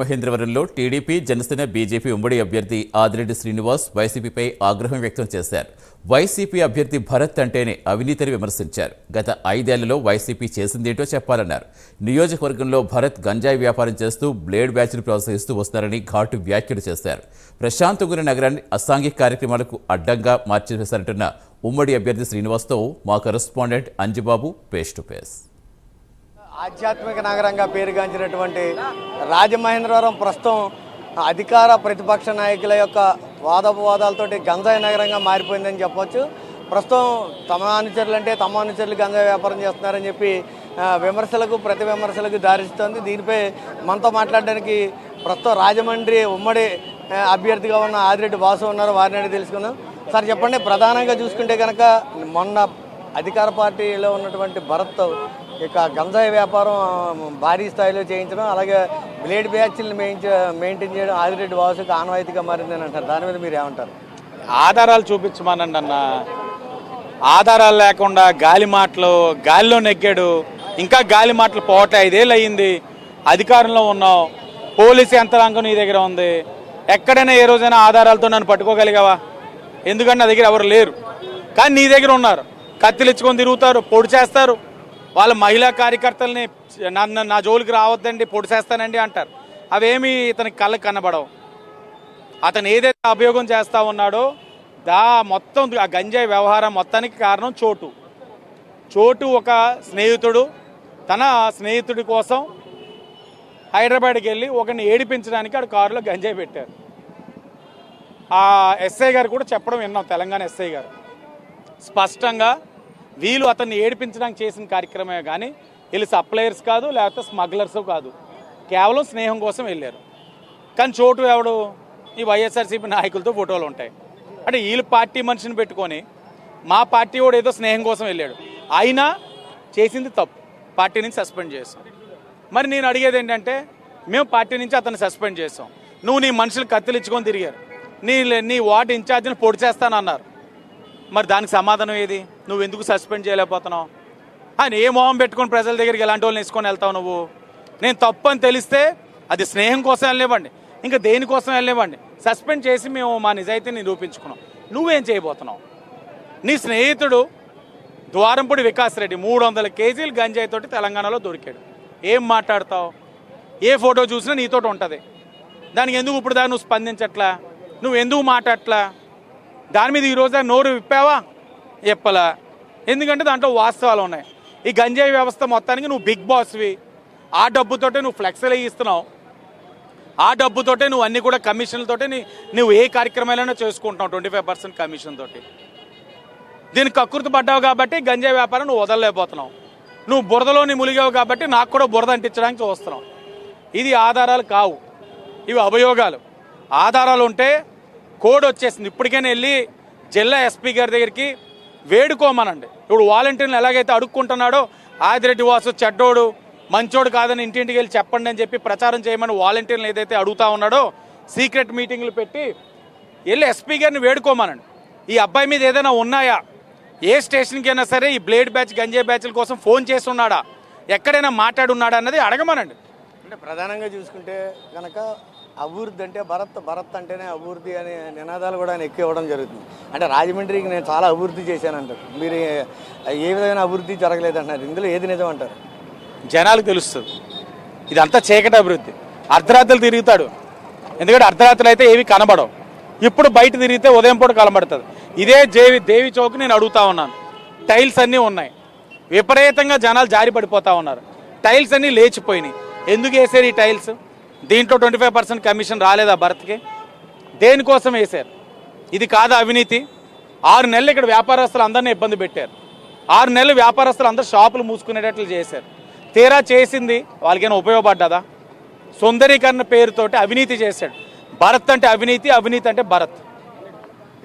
మహేంద్రవరంలో TDP Janasena BJP ఉమ్మడి అభ్యర్థి ఆదిరెడ్డి శ్రీనివాస్ వైసీపీపై ఆగ్రహం వ్యక్తం చేశారు. వైసీపీ అభ్యర్థి భరత్ అంటేనే అవినీతిని విమర్శించారు. గత ఐదేళ్ళలో వైసీపీ చేసిందేంటో చెప్పాలన్నారు. నియోజకవర్గంలో భరత్ గంజాయి వ్యాపారం చేస్తూ బ్లేడ్ బ్యాచ్ను ప్రోత్సహిస్తూ వస్తారని ఘాటు వ్యాఖ్యలు చేశారు. ప్రశాంతగురి నగరాన్ని అసాంఘిక కార్యక్రమాలకు అడ్డంగా మార్చివేశారంటున్న ఉమ్మడి అభ్యర్థి శ్రీనివాస్తో మా correspondent Anjibabu face to face ఆధ్యాత్మిక నగరంగా పేరుగాంచినటువంటి రాజమహేంద్రవరం ప్రస్తుతం అధికార ప్రతిపక్ష నాయకుల యొక్క వాదోపవాదాలతోటి గంజాయి నగరంగా మారిపోయిందని చెప్పవచ్చు ప్రస్తుతం తమ అనుచరులు అంటే తమ అనుచరులు గంజాయి వ్యాపారం చేస్తున్నారని చెప్పి విమర్శలకు ప్రతి విమర్శలకు దారిస్తుంది. దీనిపై మనతో మాట్లాడడానికి ప్రస్తుతం రాజమండ్రి ఉమ్మడి అభ్యర్థిగా ఉన్న ఆదిరెడ్డి వాసు ఉన్నారు. వారిని అడిగి తెలుసుకుందాం. సార్ చెప్పండి. ప్రధానంగా చూసుకుంటే కనుక మొన్న అధికార పార్టీలో ఉన్నటువంటి భరత్ ఇక గంజాయి వ్యాపారం భారీ స్థాయిలో చేయించడం అలాగే బ్లేడ్ బ్యాచ్లను మెయించ మెయింటైన్ చేయడం ఆదిరెడ్డి వాసుకి ఆనవాయితీగా మారిందని అంటారు. దాని మీద మీరు ఏమంటారు? ఆధారాలు చూపించమానండి అన్న. ఆధారాలు లేకుండా గాలి మాటలు గాలిలో నెగ్గాడు. ఇంకా గాలి మాటలు పోట ఐదేళ్ళు అయ్యింది. అధికారంలో ఉన్నావు. పోలీసు యంత్రాంగం నీ దగ్గర ఉంది. ఎక్కడైనా ఏ రోజైనా ఆధారాలతో నన్ను పట్టుకోగలిగావా? ఎందుకంటే నా దగ్గర ఎవరు లేరు. కానీ నీ దగ్గర ఉన్నారు. కత్తిలు ఇచ్చుకొని తిరుగుతారు పొడి చేస్తారు. వాళ్ళ మహిళా కార్యకర్తల్ని నన్ను నా జోలికి రావద్దండి పొడి చేస్తానండి అంటారు. అవేమి ఇతనికి కళ్ళకి కనబడవు. అతను ఏదైతే అభియోగం చేస్తా ఉన్నాడో దా మొత్తం ఆ గంజాయి వ్యవహారం మొత్తానికి కారణం చోటు. చోటు ఒక స్నేహితుడు తన స్నేహితుడి కోసం హైదరాబాద్కి వెళ్ళి ఒకరిని ఏడిపించడానికి ఆడు కారులో గంజాయి పెట్టారు. ఆ ఎస్ఐ గారు కూడా చెప్పడం విన్నాం తెలంగాణ ఎస్ఐ గారు. స్పష్టంగా వీళ్ళు అతన్ని ఏడిపించడానికి చేసిన కార్యక్రమే కానీ వీళ్ళు సప్లయర్స్ కాదు లేకపోతే స్మగ్లర్స్ కాదు. కేవలం స్నేహం కోసం వెళ్ళారు. కానీ చోటు ఎవడు? ఈ వైఎస్ఆర్సీపీ నాయకులతో ఫోటోలు ఉంటాయి. అంటే వీళ్ళు పార్టీ మనిషిని పెట్టుకొని మా పార్టీ వాడు ఏదో స్నేహం కోసం వెళ్ళాడు. అయినా చేసింది తప్పు. పార్టీ నుంచి సస్పెండ్ చేసాం మరి నేను అడిగేది ఏంటంటే మేము పార్టీ నుంచి అతన్ని సస్పెండ్ చేస్తాం నువ్వు నీ మనుషులు కత్తిలిచ్చుకొని తిరిగారు. నీ నీ వార్డు ఇన్ఛార్జిని పొడి చేస్తానన్నారు మరి దానికి సమాధానం ఏది? నువ్వు ఎందుకు సస్పెండ్ చేయలేకపోతున్నావు? ఆయన ఏ మొహం పెట్టుకొని ప్రజల దగ్గరికి ఎలాంటి వాళ్ళని వేసుకొని వెళ్తావు నువ్వు? నేను తప్పు అని తెలిస్తే అది స్నేహం కోసం వెళ్ళేవ్వండి ఇంకా దేనికోసం వెళ్ళేవ్వండి సస్పెండ్ చేసి మేము మా నిజాయితీని నిరూపించుకున్నాం. నువ్వేం చేయబోతున్నావు? నీ స్నేహితుడు ద్వారంపూడి వికాస్ రెడ్డి మూడు వందల కేజీలు గంజాయితోటి తెలంగాణలో దొరికాడు. ఏం మాట్లాడతావు? ఏ ఫోటో చూసినా నీతోటి ఉంటుంది. దానికి ఎందుకు ఇప్పుడు దాకా నువ్వు స్పందించట్లా? నువ్వు ఎందుకు మాట్లాడట్లా? దాని మీద ఈరోజు నోరు విప్పావా? చెప్పలా. ఎందుకంటే దాంట్లో వాస్తవాలు ఉన్నాయి. ఈ గంజాయి వ్యవస్థ మొత్తానికి నువ్వు బిగ్ బాస్వి. ఆ డబ్బుతోటే నువ్వు ఫ్లెక్స్లు ఇస్తున్నావు. ఆ డబ్బుతోటే నువ్వు అన్ని కూడా కమిషన్లతోటే నీ నువ్వు ఏ కార్యక్రమాలైనా చేసుకుంటున్నావు ట్వంటీ ఫైవ్ పర్సెంట్ కమిషన్ తోటి దీనికి కక్కుర్తి పడ్డావు కాబట్టి గంజాయి వ్యాపారం నువ్వు వదలలేకపోతున్నావు. నువ్వు బురదలోని ములిగావు కాబట్టి నాకు కూడా బురద అంటించడానికి చూస్తున్నావు. ఇది ఆధారాలు కావు. ఇవి అభియోగాలు ఆధారాలు ఉంటే కోడ్ వచ్చేసింది. ఇప్పటికైనా వెళ్ళి జిల్లా ఎస్పీ గారి దగ్గరికి వేడుకోమనండి. ఇప్పుడు వాలంటీర్లు ఎలాగైతే అడుక్కుంటున్నాడో ఆదిరెడ్డి వాసు చెడ్డోడు మంచోడు కాదని ఇంటింటికి వెళ్ళి చెప్పండి అని చెప్పి ప్రచారం చేయమని వాలంటీర్లు ఏదైతే అడుగుతా ఉన్నాడో సీక్రెట్ మీటింగ్లు పెట్టి వెళ్ళి ఎస్పీ గారిని వేడుకోమనండి. ఈ అబ్బాయి మీద ఏదైనా ఉన్నాయా? ఏ స్టేషన్కి అయినా సరే ఈ బ్లేడ్ బ్యాచ్ గంజే బ్యాచ్ల కోసం ఫోన్ చేసి ఉన్నాడా? ఎక్కడైనా మాట్లాడున్నాడా అన్నది అడగమనండి. అంటే ప్రధానంగా చూసుకుంటే కనుక అభివృద్ధి అంటే భరత్ భరత్ అంటేనే అభివృద్ధి అనే నినాదాలు కూడా ఆయన ఎక్కువ ఇవ్వడం జరుగుతుంది. అంటే రాజమండ్రికి నేను చాలా అభివృద్ధి చేశాను అంటారు. మీరు ఏ- విధమైన అభివృద్ధి జరగలేదంటున్నారు. ఇందులో ఏది నిజం అంటారు? జనాలకు తెలుస్తుంది. ఇదంతా చీకటి అభివృద్ధి. అర్ధరాత్రులు తిరుగుతాడు. ఎందుకంటే అర్ధరాత్రులు అయితే ఏవి కనబడవు. ఇప్పుడు బయట తిరిగితే ఉదయం పూట కనబడుతుంది. ఇదే దేవి దేవి చౌక్ నేను అడుగుతా ఉన్నాను. టైల్స్ అన్నీ ఉన్నాయి. విపరీతంగా జనాలు జారి పడిపోతా ఉన్నారు. టైల్స్ అన్నీ లేచిపోయినాయి. ఎందుకు వేసారు ఈ టైల్స్? దీంట్లో ట్వంటీ ఫైవ్ పర్సెంట్ కమిషన్ రాలేదా భరత్కి? దేనికోసం వేశారు ఇది కాదా అవినీతి? ఆరు నెలలు ఇక్కడ వ్యాపారస్తులు అందరినీ ఇబ్బంది పెట్టారు. ఆరు నెలలు వ్యాపారస్తులు అందరూ షాపులు మూసుకునేటట్లు చేశారు. తీరా చేసింది వాళ్ళకైనా ఉపయోగపడ్డదా? సుందరీకరణ పేరుతోటి అవినీతి చేశాడు. భరత్ అంటే అవినీతి అవినీతి అంటే భరత్.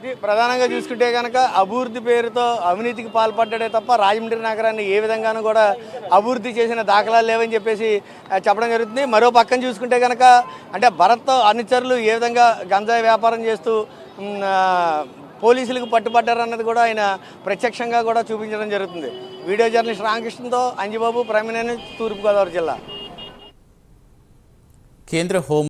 ఇది ప్రధానంగా చూసుకుంటే కనుక అభివృద్ధి పేరుతో అవినీతికి పాల్పడ్డాడే తప్ప రాజమండ్రి నగరాన్ని ఏ విధంగానూ కూడా అభివృద్ధి చేసిన దాఖలాలు లేవని చెప్పేసి చెప్పడం జరుగుతుంది. మరో పక్కన చూసుకుంటే కనుక అంటే భరత్ అనుచరులు ఏ విధంగా గంజాయి వ్యాపారం చేస్తూ పోలీసులకు పట్టుబడ్డారన్నది కూడా ఆయన ప్రత్యక్షంగా కూడా చూపించడం జరుగుతుంది. వీడియో జర్నలిస్ట్ రామకృష్ణతో అంజిబాబు ప్రమినేని తూర్పుగోదావరి జిల్లా. కేంద్ర హోం